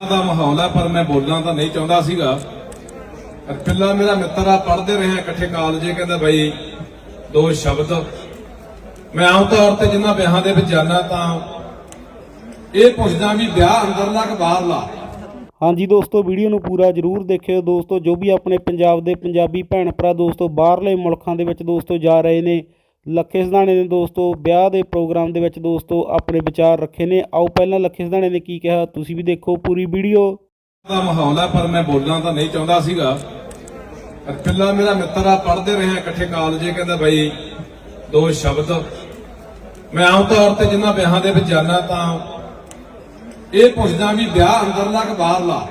ਦਾ ਮਾਹੌਲ ਹੈ ਪਰ ਮੈਂ ਬੋਲਣਾ ਤਾਂ ਨਹੀਂ ਚਾਹੁੰਦਾ ਸੀਗਾ। ਪਰ ਪਿੱਲਾ ਮੇਰਾ ਮਿੱਤਰ ਆ, ਪੜ੍ਹਦੇ ਰਹੇ ਇਕੱਠੇ ਕਾਲਜੇ ਕਹਿੰਦਾ ਬਾਈ ਦੋ ਸ਼ਬਦ। ਮੈਂ ਆਮ ਤੌਰ ਤੇ ਜਿੰਨਾ ਵਿਆਹਾਂ ਦੇ ਵਿੱਚ ਜਾਣਾ ਤਾਂ ਇਹ ਪੁੱਛਦਾ ਵੀ ਵਿਆਹ ਅੰਦਰਲਾ ਕਿ ਬਾਹਰਲਾ? ਹਾਂਜੀ ਦੋਸਤੋ, ਵੀਡੀਓ ਨੂੰ ਪੂਰਾ ਜਰੂਰ ਦੇਖਿਓ। ਦੋਸਤੋ, ਜੋ ਵੀ ਆਪਣੇ ਪੰਜਾਬ ਦੇ ਪੰਜਾਬੀ ਭੈਣ ਭਰਾ ਦੋਸਤੋ, ਬਾਹਰਲੇ ਮੁਲਕਾਂ ਦੇ ਵਿੱਚ ਦੋਸਤੋ ਜਾ ਰਹੇ ਨੇ ਲੱਖੇ ਸਧਾਣੇ ਨੇ ਦੋਸਤੋ, ਵਿਆਹ ਦੇ ਪ੍ਰੋਗਰਾਮ ਦੇ ਵਿੱਚ ਦੋਸਤੋ, ਆਪਣੇ ਵਿਚਾਰ ਰੱਖੇ ਨੇ। ਆਓ ਪਹਿਲਾਂ ਲੱਖੇ ਸਧਾਣੇ ਨੇ ਕੀ ਕਿਹਾ, ਤੁਸੀਂ ਵੀ ਦੇਖੋ ਪੂਰੀ ਵੀਡੀਓ। ਦਾ ਮਾਹੌਲ ਹੈ ਪਰ ਮੈਂ ਬੋਲਣਾ ਤਾਂ ਨਹੀਂ ਚਾਹੁੰਦਾ ਸੀਗਾ। ਪਰ ਮੇਰਾ ਮਿੱਤਰ ਆ, ਪੜ੍ਹਦੇ ਰਹੇ ਇਕੱਠੇ ਕਾਲਜੇ ਕਹਿੰਦਾ ਬਾਈ ਦੋ ਸ਼ਬਦ। ਮੈਂ ਆਮ ਤੌਰ ਤੇ ਜਿੰਨਾ ਵਿਆਹਾਂ ਦੇ ਵਿੱਚ ਜਾਣਾ ਤਾਂ ਇਹ ਪੁੱਛਦਾ ਵੀ ਵਿਆਹ ਅੰਦਰਲਾ ਕਿ ਬਾਹਰਲਾ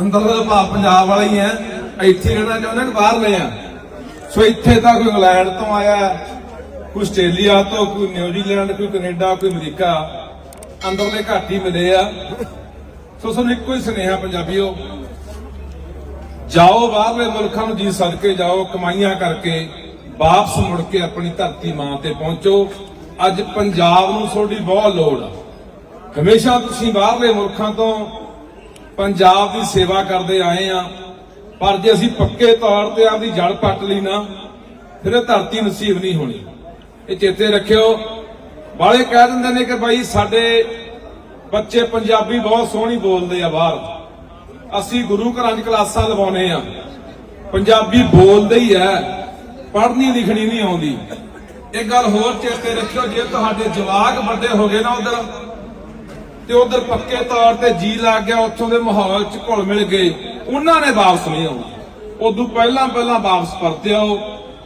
ਅੰਦਰਲਾ ਭਾਵ ਪੰਜਾਬ ਵਾਲਾ ਹੀ ਹੈ। ਇੱਥੇ ਰਹਿਣਾ ਚਾਹੁੰਦਾ ਕਿ ਬਾਹਰਲੇ ਆ? ਸੋ ਇੱਥੇ ਤਾਂ ਕੋਈ ਇੰਗਲੈਂਡ ਤੋਂ ਆਇਆ ਕੋਈ ਆਸਟ੍ਰੇਲੀਆ ਤੋਂ, ਕੋਈ ਨਿਊਜ਼ੀਲੈਂਡ ਕੋਈ ਕੈਨੇਡਾ, ਕੋਈ ਅਮਰੀਕਾ। ਅੰਦਰਲੇ ਘੱਟ ਹੀ ਮਿਲੇ ਆ। ਸੋ ਸਾਨੂੰ ਇੱਕੋ ਹੀ ਸੁਨੇਹਾ ਪੰਜਾਬੀਓ। ਜਾਓ ਬਾਹਰਲੇ ਮੁਲਕਾਂ ਨੂੰ ਜੀ ਸਦਕੇ, ਜਾਓ ਕਮਾਈਆਂ ਕਰਕੇ, ਵਾਪਸ ਮੁੜ ਕੇ ਆਪਣੀ ਧਰਤੀ ਮਾਂ ਤੇ ਪਹੁੰਚੋ। ਅੱਜ ਪੰਜਾਬ ਨੂੰ ਤੁਹਾਡੀ ਬਹੁਤ ਲੋੜ ਆ। ਹਮੇਸ਼ਾ ਤੁਸੀਂ ਬਾਹਰਲੇ ਮੁਲਕਾਂ ਤੋਂ ਪੰਜਾਬ ਦੀ ਸੇਵਾ ਕਰਦੇ ਆਏ ਆ। ਪਰ ਜੇ ਅਸੀਂ ਪੱਕੇ ਤੌਰ ਤੇ ਆਪਦੀ ਜੜ ਪੱਟ ਲਈ ਨਾ, ਫਿਰ ਇਹ ਧਰਤੀ ਨਸੀਬ ਨਹੀਂ ਹੋਣੀ। ਇਹ ਚੇਤੇ ਰੱਖਿਓ ਬਾਲੇ ਕਹਿ ਦਿੰਦੇ ਨੇ ਕਿ ਭਾਈ ਸਾਡੇ ਬੱਚੇ ਪੰਜਾਬੀ ਬਹੁਤ ਸੋਹਣੀ ਬੋਲਦੇ ਆ ਬਾਹਰ। ਅਸੀਂ ਗੁਰੂ ਘਰਾਂ 'ਚ ਕਲਾਸਾਂ ਲਵਾਉਨੇ ਆ। ਪੰਜਾਬੀ ਬੋਲਦੇ ਹੀ ਐ, ਪੜ੍ਹਨੀ ਲਿਖਣੀ ਨਹੀਂ ਆਉਂਦੀ। ਇੱਕ ਗੱਲ ਹੋਰ ਚੇਤੇ ਰੱਖਿਓ, ਜੇ ਤੁਹਾਡੇ ਜਵਾਕ ਵੱਡੇ ਹੋ ਗਏ ਨਾ ਉਧਰ, ਤੇ ਉਧਰ ਪੱਕੇ ਤੌਰ ਤੇ ਜੀ ਲੱਗ ਗਿਆ, ਉੱਥੋਂ ਦੇ ਮਾਹੌਲ 'ਚ ਘੁਲ ਮਿਲ ਗਏ। ਉਹਨਾਂ ਨੇ ਵਾਪਸ ਨਹੀਂ ਆਉਣਾ। ਉਦੋਂ ਪਹਿਲਾਂ ਪਹਿਲਾਂ ਵਾਪਸ ਪਰਤੇ ਆਓ।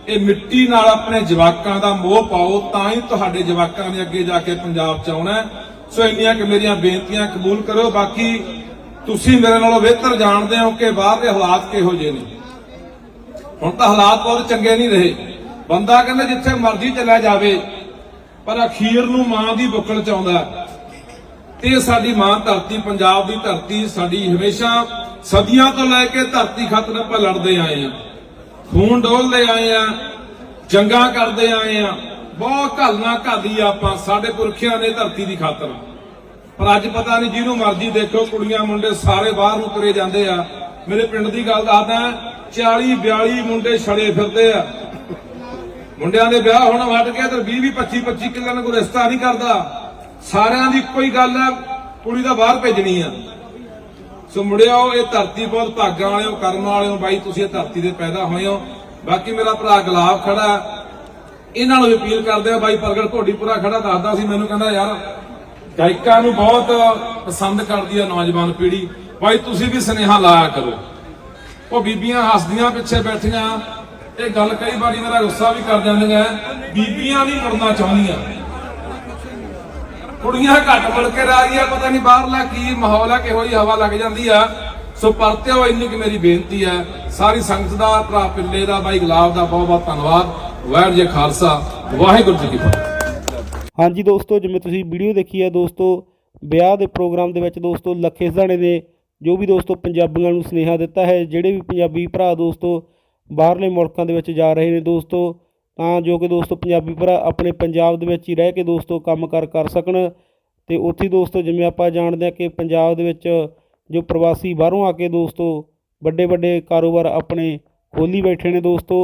ਇਹ ਮਿੱਟੀ ਨਾਲ ਆਪਣੇ ਜਵਾਕਾਂ ਦਾ ਮੋਹ ਪਾਓ, ਤਾਂ ਹੀ ਤੁਹਾਡੇ ਜਵਾਕਾਂ ਨੇ ਅੱਗੇ ਜਾ ਕੇ ਪੰਜਾਬ 'ਚ ਆਉਣਾ ਸੋ ਇੰਨੀਆਂ ਕਿ ਮੇਰੀਆਂ ਬੇਨਤੀਆਂ ਕਬੂਲ ਕਰੋ ਬਾਕੀ ਤੁਸੀਂ ਮੇਰੇ ਨਾਲੋਂ ਬਿਹਤਰ ਜਾਣਦੇ ਹੋ ਕਿ ਬਾਹਰ ਦੇ ਹਾਲਾਤ ਕਿਹੋ ਜਿਹੇ ਨੇ। ਹੁਣ ਤਾਂ ਹਾਲਾਤ ਬਹੁਤ ਚੰਗੇ ਨਹੀਂ ਰਹੇ। ਬੰਦਾ ਕਹਿੰਦਾ ਜਿੱਥੇ ਮਰਜ਼ੀ ਚਲਾ ਜਾਵੇ, ਪਰ ਅਖੀਰ ਨੂੰ ਮਾਂ ਦੀ ਬੁੱਕਲ ਚ ਆਉਂਦਾ ਤੇ ਸਾਡੀ ਮਾਂ ਧਰਤੀ, ਪੰਜਾਬ ਦੀ ਧਰਤੀ, ਸਾਡੀ ਹਮੇਸ਼ਾ ਸਦੀਆਂ ਤੋਂ ਲੈ ਕੇ ਧਰਤੀ ਖਾਤਰ ਆਪਾਂ ਲੜਦੇ ਆਏ ਆ। ਖੂਨ ਡੋਲਦੇ ਆਏ ਆ, ਜੰਗਾਂ ਕਰਦੇ ਆਏ ਆ। ਬਹੁਤ ਘਲਣਾ ਘਾਦੀ ਆਪਾਂ, ਸਾਡੇ ਪੁਰਖਿਆਂ ਨੇ ਧਰਤੀ ਦੀ ਖਾਤਰ। ਪਰ ਅੱਜ ਪਤਾ ਨਹੀਂ ਜਿਹਨੂੰ ਮਰਜ਼ੀ ਦੇਖੋ, ਕੁੜੀਆਂ ਮੁੰਡੇ ਸਾਰੇ ਬਾਹਰ ਨੂੰ ਤੁਰੇ ਜਾਂਦੇ ਆ। ਮੇਰੇ ਪਿੰਡ ਦੀ ਗੱਲ ਦੱਸਦਾ 40 42 ਮੁੰਡੇ ਛੜੇ ਫਿਰਦੇ ਆ। ਮੁੰਡਿਆਂ ਦੇ ਵਿਆਹ ਹੁਣ ਵੱਟ ਗਿਆ ਤੇ 20 20 25 25 ਕਿੱਲਿਆਂ ਨੂੰ ਕੋਈ ਰਿਸ਼ਤਾ ਨਹੀਂ ਕਰਦਾ। ਸਾਰਿਆਂ ਦੀ ਕੋਈ ਗੱਲ ਹੈ, ਕੁੜੀ ਦਾ ਬਾਹਰ ਭੇਜਣੀ ਆ। ਸੋ ਮੁੜਿਓ ਇਹ ਧਰਤੀ ਬਹੁਤ ਭਾਗਾਂ ਵਾਲਿਓ, ਕਰਮ ਵਾਲਿਓ, ਬਾਈ ਤੁਸੀਂ ਇਹ ਧਰਤੀ ਦੇ ਪੈਦਾ ਹੋਏ ਹੋ। ਬਾਕੀ ਮੇਰਾ ਭਰਾ ਗੁਲਾਬ ਖੜਾ ਇਹਨਾਂ ਨੂੰ ਵੀ ਅਪੀਲ ਕਰਦੇ ਆ, ਬਾਈ ਪ੍ਰਗਟ ਘੋੜੀਪੁਰਾ ਖੜਾ, ਦੱਸਦਾ ਸੀ ਮੈਨੂੰ, ਕਹਿੰਦਾ, ਯਾਰ, ਗਾਇਕਾਂ ਨੂੰ ਬਹੁਤ ਪਸੰਦ ਕਰਦੀ ਆ ਨੌਜਵਾਨ ਪੀੜ੍ਹੀ। ਬਾਈ ਤੁਸੀਂ ਵੀ ਸੁਨੇਹਾ ਲਾਇਆ ਕਰੋ। ਉਹ ਬੀਬੀਆਂ ਹੱਸਦੀਆਂ ਪਿੱਛੇ ਬੈਠੀਆਂ। ਇਹ ਗੱਲ ਕਈ ਵਾਰੀ ਮੇਰਾ ਗੁੱਸਾ ਵੀ ਕਰ ਜਾਂਦੀਆਂ। ਬੀਬੀਆਂ ਨਹੀਂ ਮੁੜਨਾ ਚਾਹੁੰਦੀਆਂ। ਕੁੜੀਆਂ ਘੱਟ ਮੁੜ ਕੇ ਰਾਜੀਆਂ ਪਤਾ ਨਹੀਂ ਬਾਹਰਲਾ ਕੀ ਮਾਹੌਲ ਹੈ ਕਿਹੋ ਜਿਹੀ ਹਵਾ ਲੱਗ ਜਾਂਦੀ ਆ। ਸੋ ਪਰਤਿਓ, ਇੰਨੀ ਕਿ ਮੇਰੀ ਬੇਨਤੀ ਹੈ ਸਾਰੀ ਸੰਗਤ ਦਾ, ਭਰਾ ਪਿੱਲੇ ਦਾ, ਬਾਈ ਗੁਲਾਬ ਦਾ ਬਹੁਤ ਬਹੁਤ ਧੰਨਵਾਦ। ਵਾਹਿਗੁਰੂ ਜੀ ਖਾਲਸਾ, ਵਾਹਿਗੁਰੂ ਜੀ ਕੀ ਫਤਿਹ। ਹਾਂਜੀ ਦੋਸਤੋ, ਜਿਵੇਂ ਤੁਸੀਂ ਵੀਡੀਓ ਦੇਖੀ ਹੈ ਦੋਸਤੋ, ਵਿਆਹ ਦੇ ਪ੍ਰੋਗਰਾਮ ਦੇ ਵਿੱਚ ਦੋਸਤੋ, ਲੱਖੇ ਸਧਾਣੇ ਨੇ ਜੋ ਵੀ ਦੋਸਤੋ ਪੰਜਾਬੀਆਂ ਨੂੰ ਸੁਨੇਹਾ ਦਿੱਤਾ ਹੈ, ਜਿਹੜੇ ਵੀ ਪੰਜਾਬੀ ਭਰਾ ਦੋਸਤੋ, ਬਾਹਰਲੇ ਮੁਲਕਾਂ ਦੇ ਵਿੱਚ ਜਾ ਰਹੇ ਨੇ ਦੋਸਤੋ ਤਾਂ ਜੋ ਕਿ ਦੋਸਤੋ ਪੰਜਾਬੀ ਭਰਾ ਆਪਣੇ ਪੰਜਾਬ ਦੇ ਵਿੱਚ ਹੀ ਰਹਿ ਕੇ ਦੋਸਤੋ ਕੰਮ ਕਰ ਕਰ ਸਕਣ ਤੇ ਉੱਥੇ ਦੋਸਤੋ ਜਿਵੇਂ ਆਪਾਂ ਜਾਣਦੇ ਹਾਂ ਕਿ ਪੰਜਾਬ ਦੇ ਵਿੱਚ ਜੋ ਪ੍ਰਵਾਸੀ ਬਾਹਰੋਂ ਆ ਕੇ ਦੋਸਤੋ ਵੱਡੇ ਵੱਡੇ ਕਾਰੋਬਾਰ ਆਪਣੇ ਖੋਲੀ ਬੈਠੇ ਨੇ ਦੋਸਤੋ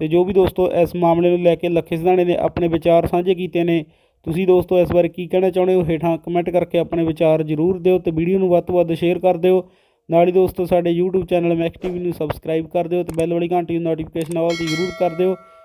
ਤੇ ਜੋ ਵੀ ਦੋਸਤੋ ਇਸ ਮਾਮਲੇ ਨੂੰ ਲੈ ਕੇ ਲੱਖੇ ਸਧਾਣੇ ਨੇ ਆਪਣੇ ਵਿਚਾਰ ਸਾਂਝੇ ਕੀਤੇ ਨੇ, ਤੁਸੀਂ ਦੋਸਤੋ ਇਸ ਬਾਰੇ ਕੀ ਕਹਿਣਾ ਚਾਹੁੰਦੇ ਹੋ? ਹੇਠਾਂ ਕਮੈਂਟ ਕਰਕੇ ਆਪਣੇ ਵਿਚਾਰ ਜ਼ਰੂਰ ਦਿਓ ਤੇ ਵੀਡੀਓ ਨੂੰ ਵੱਧ ਤੋਂ ਵੱਧ ਸ਼ੇਅਰ ਕਰ ਦਿਓ। ਨਾਲ ਹੀ ਦੋਸਤੋ ਸਾਡੇ YouTube ਚੈਨਲ ਮੈਕਸ ਟੀਵੀ ਨੂੰ ਸਬਸਕ੍ਰਾਈਬ ਕਰ ਦਿਓ ਤੇ ਬੈਲ ਵਾਲੀ ਘੰਟੀ ਦੀ ਨੋਟੀਫਿਕੇਸ਼ਨ ਆਲ ਦੀ ਜ਼ਰੂਰ ਕਰ ਦਿਓ।